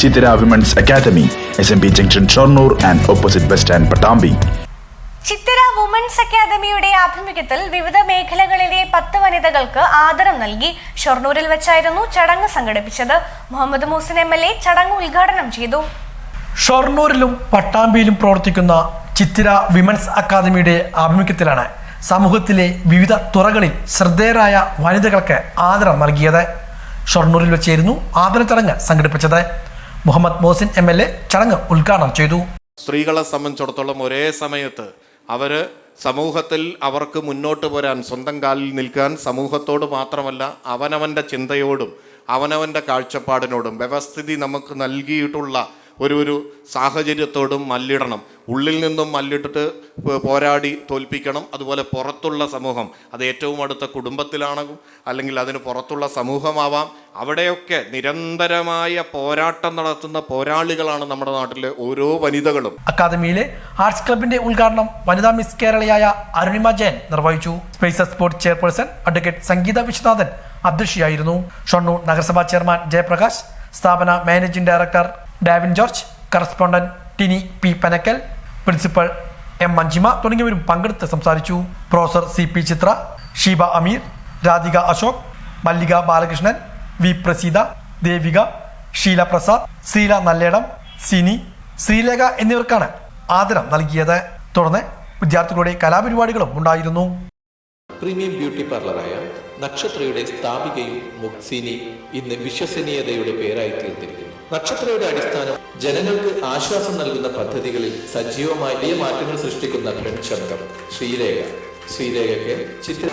Chithira women's academy S M P junction Shoranur and opposite bus stand Pattambi. Chithira women's അക്കാദമിയുടെ ആഭിമുഖ്യത്തിൽ വിവിധ മേഖലകളിലെ പത്ത് വനിതകൾക്ക് ആദരം നൽകി ഷൊർണൂരിൽ വെച്ചായിരുന്നു ചടങ്ങ് സംഘടിപ്പിച്ചത്. Muhammad Muhsin M L A ചടങ്ങ് ഉദ്ഘാടനം ചെയ്തു. ഷൊർണൂരിലും പട്ടാമ്പിയിലും പ്രവർത്തിക്കുന്ന ചിത്തിര വിമൻസ് അക്കാദമിയുടെ ആഭിമുഖ്യത്തിലാണ് സമൂഹത്തിലെ വിവിധ തുറകളിൽ ശ്രദ്ധേയരായ വനിതകൾക്ക് ആദരം നൽകിയത്. ഷൊർണൂരിൽ വെച്ചായിരുന്നു ആദര ചടങ്ങ് സംഘടിപ്പിച്ചത്. Muhammad Mohsin M L A ചടങ്ങ് ഉദ്ഘാടനം ചെയ്തു. സ്ത്രീകളെ സംബന്ധിച്ചിടത്തോളം ഒരേ സമയത്ത് അവർ സമൂഹത്തിൽ അവർക്ക് മുന്നോട്ട് പോരാൻ സ്വന്തം കാലിൽ നിൽക്കാൻ സമൂഹത്തോട് മാത്രമല്ല അവനവന്റെ ചിന്തയോടും അവനവന്റെ കാഴ്ചപ്പാടിനോടും വ്യവസ്ഥിതി നമുക്ക് നൽകിയിട്ടുള്ള ഒരു ഒരു സാഹചര്യത്തോടും മല്ലിടണം. ഉള്ളിൽ നിന്നും മല്ലിട്ടിട്ട് പോരാടി തോൽപ്പിക്കണം. അതുപോലെ പുറത്തുള്ള സമൂഹം അത് ഏറ്റവും അടുത്ത കുടുംബത്തിലാണെങ്കിലും അല്ലെങ്കിൽ അതിന് പുറത്തുള്ള സമൂഹമാവാം. അവിടെയൊക്കെ നിരന്തരമായ പോരാട്ടം നടത്തുന്ന പോരാളികളാണ് നമ്മുടെ നാട്ടിലെ ഓരോ വനിതകളും. അക്കാദമിയിലെ ആർട്സ് ക്ലബിന്റെ ഉദ്ഘാടനം വനിതാ മിസ് കേരളയായ അരുണിമ ജയൻ നിർവഹിച്ചു. Space sports chairperson advocate Sangeetha Viswanathan അധ്യക്ഷയായിരുന്നു. Shoranur നഗരസഭാ ചെയർമാൻ ജയപ്രകാശ് സ്ഥാപന managing director Davin George correspondent Tini P Panakkal principal M Manjima തുടങ്ങിയവരും പങ്കെടുത്ത് സംസാരിച്ചു. Professor C P Chithra Sheeba Ameer Radhika Ashok Mallika Balakrishnan V Praseetha Devika Sheela Prasad Sreela Nalledam Sini Sreelekha എന്നിവർക്കാണ് ആദരം നൽകിയത്. തുടർന്ന് വിദ്യാർത്ഥികളുടെ കലാപരിപാടികളും ഉണ്ടായിരുന്നു. പ്രീമിയം ബ്യൂട്ടി പാർലറായ നക്ഷത്രയുടെ സ്ഥാപികയും മുക്സിനി ഇന്ന് വിശ്വസനീയതയുടെ പേരായി തീർന്നിരിക്കുന്നു നക്ഷത്രയുടെ അടിസ്ഥാനം ജനങ്ങൾക്ക് ആശ്വാസം നൽകുന്ന പദ്ധതികളിൽ സജീവമായ വലിയ മാറ്റങ്ങൾ സൃഷ്ടിക്കുന്ന പെൺശബ്ദം ശ്രീരേഖ. ശ്രീരേഖയ്ക്ക് ചിത്ര